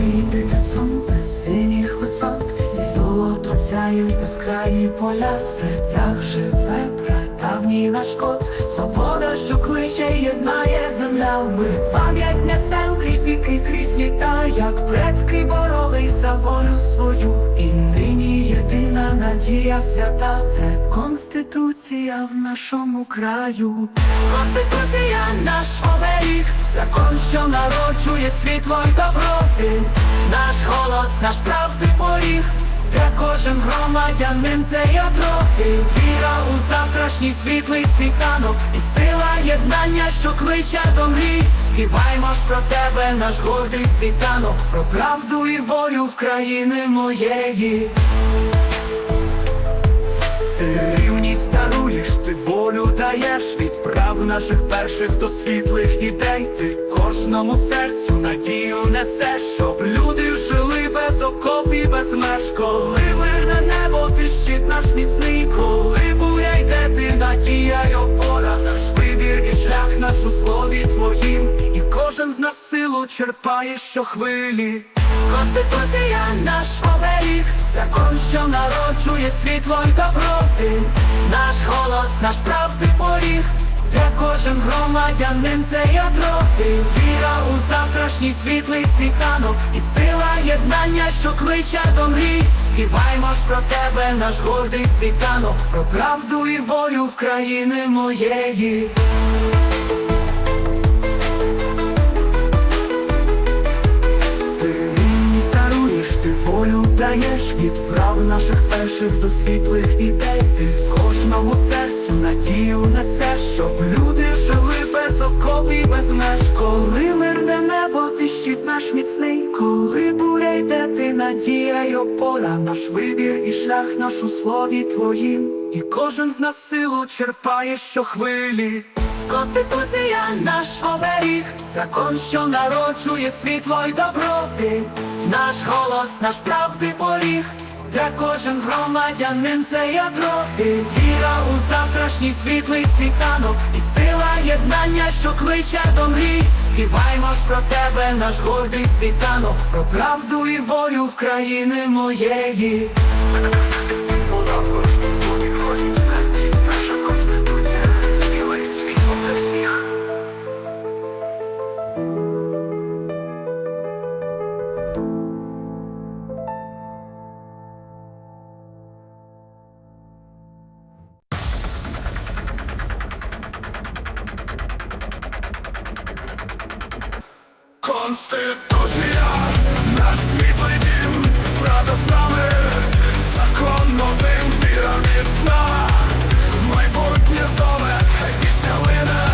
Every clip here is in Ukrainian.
світить сонце синіх висот, і золото сяють безкраї поля, в серцях живе прадавній наш кот, свобода, що кличе, єднає земля. Ми пам'ять несем крізь віки, крізь літа, як предки боролись за волю свою, і нині надія свята, це конституція в нашому краю. Конституція наш оберіг, закон, що народжує світло й доброти, наш голос, наш правди поріг, де кожен громадянин це ядро, і віра у завтрашній світлий світанок, і сила єднання, що кличе до мрій. Співаймо ж про тебе, наш гордий світанок, про правду і волю в країни моєї. Ти рівність даруєш, ти волю даєш від прав наших перших до світлих ідей. Ти кожному серцю надію несеш, щоб люди жили без окоп і без меж. Коли вирне небо, ти щит наш міцний, коли буря йде, ти надія й опора, наш вибір і шлях наш у слові твоїм, і кожен з нас силу черпає щохвилі. Конституція наш оберіг, закон, що народжує світло й доброти, наш голос, наш правди поріг, де кожен громадянин це ядро, ти віра у завтрашній світлий світанок, і сила єднання, що кличе до мрій. Співаймо ж про тебе, наш гордий світанок, про правду і волю в країни моєї. Волю даєш від прав наших перших до світлих ідей. Ти кожному серцю надію несеш, щоб люди жили без оков і без меж. Коли мирне небо, ти щит наш міцний, коли буря йде, ти надія й опора, наш вибір і шлях наш у слові твоїм. І кожен з нас силу черпає щохвилі. Конституція наш оберіг, закон, що народжує світло й доброти, наш голос, наш правди поріг, де кожен громадянин це ядро, ти віра у завтрашній світлий світанок, і сила єднання, що кличе до мрій. Співаймо ж про тебе, наш гордий світанок, про правду і волю в країни моєї. Конституція, наш світлий дім, правда з нами, віра міцна, майбутнє зове, хай пісня лине.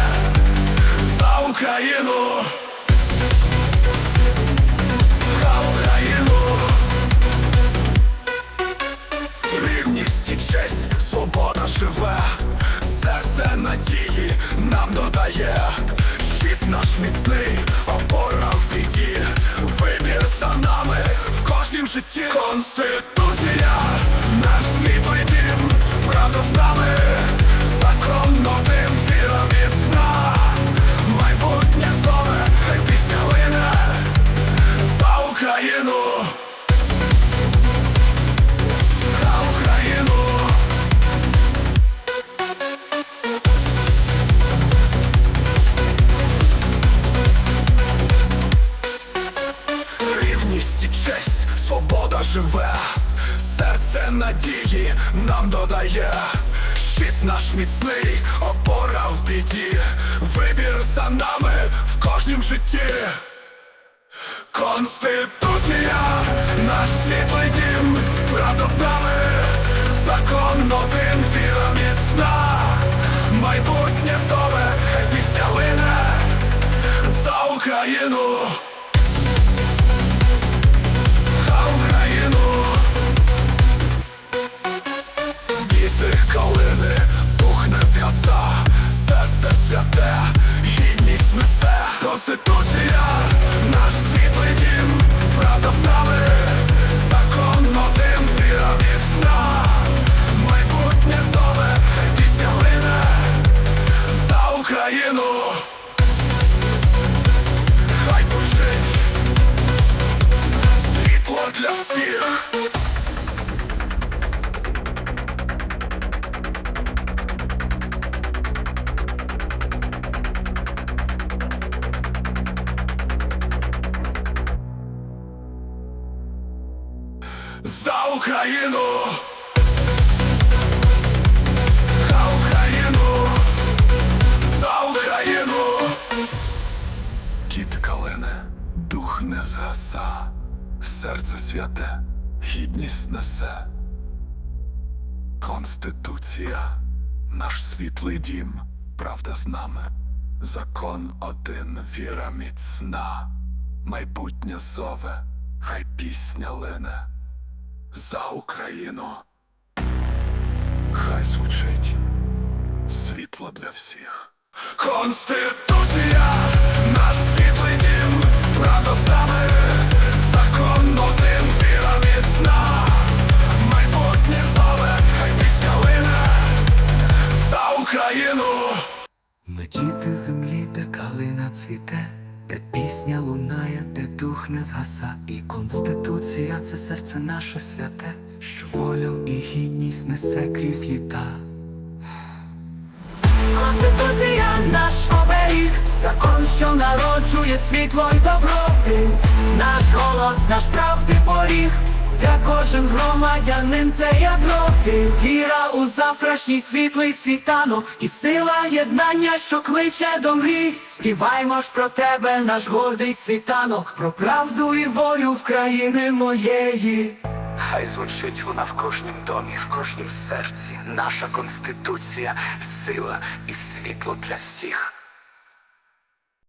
За Україну. Рівність і честь, свобода живе, серце надії нам додає, щит наш міцний, біді, вибір за нами в кожнім житті. Конституція, наш світлий дім, правда з нами, закон живе, серце надії нам додає, щит наш міцний, опора в біді, вибір за нами в кожнім житті. Конституція, наш світлий дім, правда з нами, закон один, віра міцна, майбутнє зове, хай пісня лине за Україну. всіх. За Україну! За Україну! За Україну! Кіт калене, дух не згаса серце святе, гідність несе. Конституція, наш світлий дім, правда з нами. Закон один, віра міцна, майбутнє зове, хай пісня лине. За Україну. Хай звучить світло для всіх. Конституція, наш світлий дім, правда з нами, віра майбутнє зове, хай пісня лине за Україну. Ми діти землі, де калина цвіте, де пісня лунає, де дух не згаса, і конституція це серце наше святе, що волю і гідність несе крізь літа. Конституція наш оберіг, закон, що народжує світло й доброти, наш голос, наш правди поріг, де кожен громадянин це ядро, ти віра у завтрашній світлий світанок, і сила єднання, що кличе до мрій. Співаймо ж про тебе, наш гордий світанок, про правду і волю в країни моєї. Хай звучить вона в кожнім домі, в кожнім серці. Наша конституція, сила і світло для всіх.